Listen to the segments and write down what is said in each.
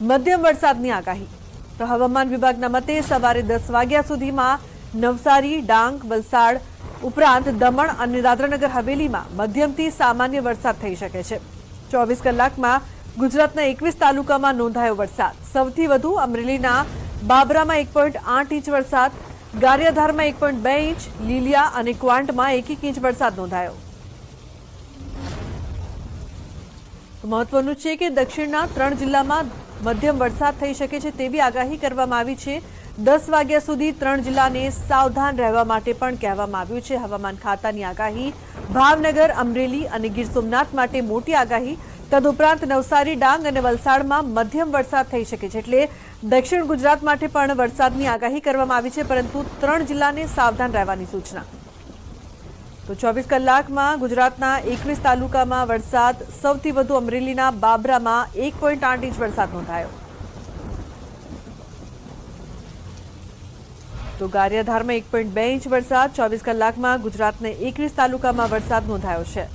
મધ્યમ વરસાદની આગાહી. તો હવામાન વિભાગના મતે સવારે દસ વાગ્યા સુધીમાં નવસારી, ડાંગ, વલસાડ ઉપરાંત દમણ અને દાદરાનગર હવેલીમાં મધ્યમથી સામાન્ય વરસાદ થઈ શકે છે. ચોવીસ કલાકમાં ગુજરાતના એકવીસ તાલુકામાં નોંધાયો વરસાદ. સૌથી વધુ અમરેલીના બાબરામાં એક પોઈન્ટ આઠ ઇંચ વરસાદ, ગારિયાધારમાં એક પોઈન્ટ બે ઇંચ, લીલિયા અને ક્વાંટમાં એક એક ઇંચ વરસાદ નોંધાયો. મહત્વનું છે કે દક્ષિણના ત્રણ જિલ્લામાં મધ્યમ વરસાદ થઈ શકે છે તેવી આગાહી કરવામાં આવી છે. દસ વાગ્યા સુધી ત્રણ જિલ્લાને સાવધાન રહેવા માટે પણ કહેવામાં આવ્યું છે. હવામાન ખાતાની આગાહી ભાવનગર, અમરેલી અને ગીર સોમનાથ માટે મોટી આગાહી. તદુપરાંત નવસારી, ડાંગ અને વલસાડમાં મધ્યમ વરસાદ થઈ શકે છે એટલે દક્ષિણ ગુજરાત માટે પણ વરસાદની આગાહી કરવામાં આવી છે, પરંતુ ત્રણ જિલ્લાને સાવધાન રહેવાની સૂચના. તો ચોવીસ કલાકમાં ગુજરાતના એકવીસ તાલુકામાં વરસાદ, સૌથી વધુ અમરેલીના બાબરામાં એક પોઈન્ટ આઠ ઇંચ વરસાદ નોંધાયો. તો ગારિયાધારમાં એક પોઈન્ટ બે ઇંચ વરસાદ, ચોવીસ કલાકમાં ગુજરાતના એકવીસ તાલુકામાં વરસાદ નોંધાયો છે.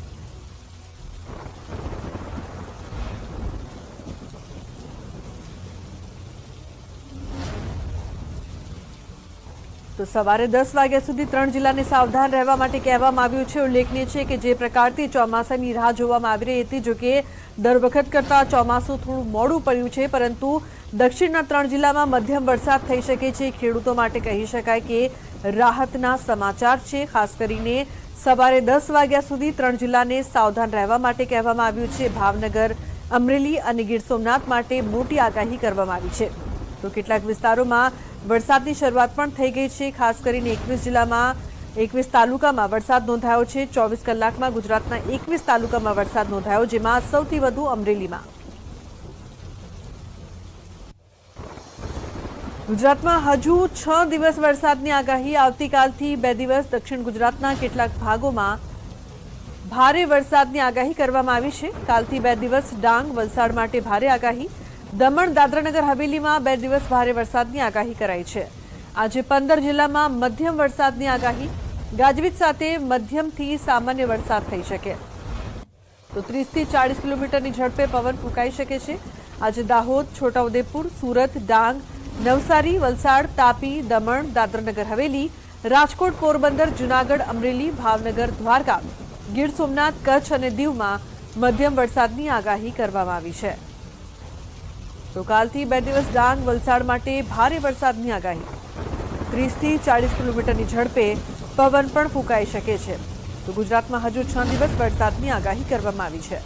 તો સવારે દસ વાગ્યા સુધી ત્રણ જિલ્લાને સાવધાન રહેવા માટે કહેવામાં આવ્યું છે. ઉલ્લેખનીય છે કે જે પ્રકારથી ચોમાસાની રાહ જોવામાં આવી રહી હતી, જો કે દર વખત કરતાં ચોમાસું થોડું મોડું પડ્યું છે, પરંતુ દક્ષિણના ત્રણ જિલ્લામાં મધ્યમ વરસાદ થઈ શકે છે. ખેડૂતો માટે કહી શકાય કે રાહતના સમાચાર છે. ખાસ કરીને સવારે દસ વાગ્યા સુધી ત્રણ જિલ્લાને સાવધાન રહેવા માટે કહેવામાં આવ્યું છે. ભાવનગર, અમરેલી અને ગીર સોમનાથ માટે મોટી આગાહી કરવામાં આવી છે. તો કેટલાક વિસ્તારોમાં વરસાદની શરૂઆત પણ થઈ ગઈ છે, ખાસ કરીને એકવીસ જિલ્લામાં, એકવીસ તાલુકામાં વરસાદ નોંધાયો છે. ચોવીસ કલાકમાં ગુજરાતના એકવીસ તાલુકામાં વરસાદ નોંધાયો, જેમાં સૌથી વધુ અમરેલીમાં. ગુજરાતમાં હજુ છ દિવસ વરસાદની આગાહી. આવતીકાલથી બે દિવસ દક્ષિણ ગુજરાતના કેટલાક ભાગોમાં ભારે વરસાદની આગાહી કરવામાં આવી છે. કાલથી બે દિવસ ડાંગ વલસાડ માટે ભારે આગાહી. દમણ દાદરાનગર હવેલીમાં બે દિવસ ભારે વરસાદની આગાહી કરાઈ છે. આજે પંદર જિલ્લામાં મધ્યમ વરસાદની આગાહી. ગાજવીજ સાથે મધ્યમથી સામાન્ય વરસાદ થઈ શકે. તો ત્રીસથી ચાળીસ કિલોમીટરની ઝડપે પવન ફૂંકાઈ શકે છે. આજે દાહોદ, છોટાઉદેપુર, સુરત, ડાંગ, નવસારી, વલસાડ, તાપી, દમણ, દાદરાનગર હવેલી, રાજકોટ, પોરબંદર, જૂનાગઢ, અમરેલી, ભાવનગર, દ્વારકા, ગીર સોમનાથ, કચ્છ અને દીવમાં મધ્યમ વરસાદની આગાહી કરવામાં આવી છે. તો કાલથી બે દિવસ ડાંગ વલસાડ માટે ભારે વરસાદની આગાહી. ત્રીસથી ચાળીસ કિલોમીટરની ઝડપે પવન પણ ફૂંકાઈ શકે છે. તો ગુજરાતમાં હજુ છ દિવસ વરસાદની આગાહી કરવામાં આવી છે.